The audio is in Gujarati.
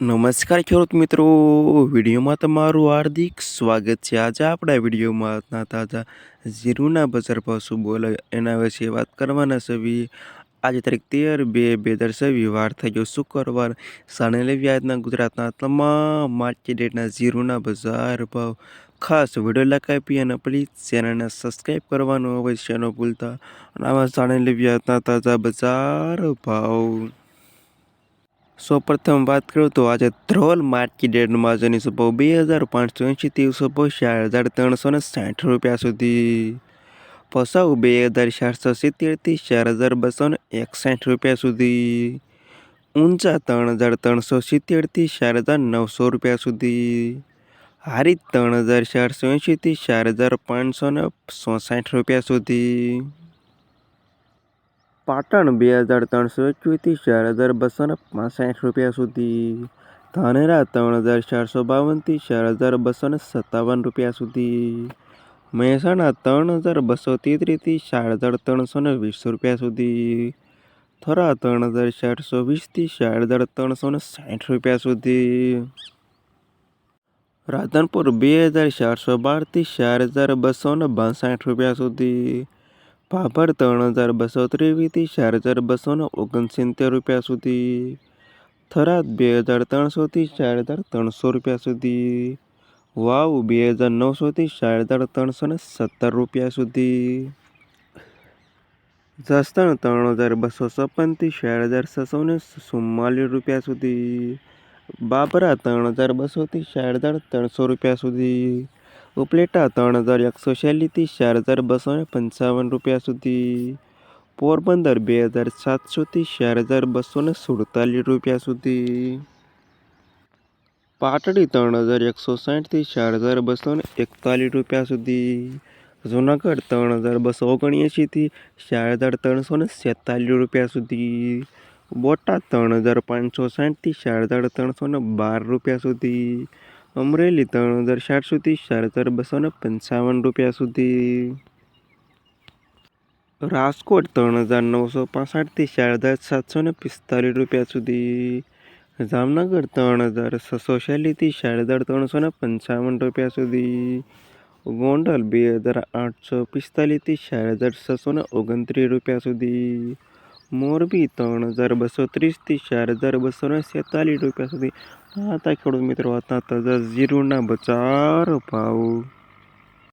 નમસ્કાર ખેડૂત મિત્રો. વિડીયોમાં તમારું હાર્દિક સ્વાગત છે. આજે આપણા વિડીયોમાં તાજા જીરુના બજાર ભાવ શું બોલે એના વિશે વાત કરવાના છે. આજે તારીખ તેર બે બે હજાર છવ્વીસ વાર થઈ ગયો શુક્રવાર. સાને વ્યાજના ગુજરાતના તમામ માર્કેટના જીરુના બજાર ભાવ. ખાસ વીડિયો લાઈક અને પ્લીઝ ચેનલને સબસ્ક્રાઈબ કરવાનું અવશ્ય ન ભૂલતા. અને આવા સાને લેવી આજના તાજા બજાર ભાવ. સૌપ્રથમ વાત કરું તો આજે ધ્રોલ માર્કેટ રેટમાં જેની ભાવ બે હજાર પાંચસો એંશી ત્રીસો ચાર હજાર ત્રણસો ને સાઠ રૂપિયા સુધી. પસાવ બે હજાર ચારસો સિત્તેરથી ચાર હજાર બસો ને એકસાઠ રૂપિયા સુધી. ઊંચા ત્રણ હજાર ત્રણસો સિત્તેરથી ચાર હજાર નવસો રૂપિયા સુધી. હારી ત્રણ હજાર ચારસો એંશીથી ચાર હજાર પાંચસો ને સોસાઠ રૂપિયા સુધી. પાટણ બે હજાર ત્રણસો એકવીસથી ચાર હજાર બસો ને પાસઠ રૂપિયા સુધી. ધાનેરા ત્રણ હજાર ચારસો બાવનથી ચાર હજાર બસો ને સત્તાવન રૂપિયા સુધી. મહેસાણા ત્રણ હજાર બસો તેત્રીસથી ચાર હજાર ત્રણસો ને વીસ રૂપિયા સુધી. થરા ત્રણ હજાર ચારસો વીસથી ચાર હજાર ત્રણસો ને સાઠ રૂપિયા સુધી. રાધનપુર બે હજાર ચારસો બારથી ચાર હજાર બસો ને બાસઠ રૂપિયા સુધી. ભાભર ત્રણ હજાર બસો ત્રેવીસથી ચાર હજાર બસો ને ઓગણસિત્તેર રૂપિયા સુધી. થરાદ બે હજાર ત્રણસોથી ચાર હજાર ત્રણસો રૂપિયા સુધી. વાવ બે હજાર નવસોથી ચાર હજાર ત્રણસો ને સત્તર રૂપિયા સુધી. જસદણ ત્રણ હજાર બસો છપ્પનથી ચાર હજાર છસો ને ચુમ્માલીસ રૂપિયા સુધી. બાબરા ત્રણ હજાર બસોથી ચાર હજાર ત્રણસો રૂપિયા સુધી. ઉપલેટા ત્રણ હજાર એકસો છેલ્લીસથી ચાર હજાર બસો પંચાવન રૂપિયા સુધી. પોરબંદર બે હજાર સાતસોથી ચાર હજાર બસો ને સુડતાલીસ રૂપિયા સુધી. પાટડી ત્રણ હજાર એકસો સાઠથી ચાર હજાર બસો ને એકતાલીસ રૂપિયા સુધી. જુનાગઢ ત્રણ હજાર બસો ઓગણએંશીથી ચાર હજાર ત્રણસો ને સેતાલીસ રૂપિયા સુધી. બોટાદ ત્રણ હજાર પાંચસો સાઠથી ચાર હજાર ત્રણસો ને બાર રૂપિયા સુધી. અમરેલી ત્રણ હજાર ચારસોથી ચાર હજાર બસો ને પંચાવન રૂપિયા સુધી. રાજકોટ ત્રણ હજાર નવસો પાસઠથી ચાર હજાર સાતસો ને પિસ્તાલીસ રૂપિયા સુધી. જામનગર ત્રણ હજાર છસો શૈલીથી ચાર હજાર ત્રણસો ને પંચાવન રૂપિયા સુધી. ગોંડલ બે હજાર આઠસો પિસ્તાલીસથી ચાર હજાર છસો ને ઓગણત્રીસ રૂપિયા સુધી. મોરબી ત્રણ હજાર બસો ત્રીસથી ચાર હજાર બસો ને રૂપિયા સુધી. હતા ખેડૂત મિત્રો હતા તાજા જીરુના બજાર ભાવ.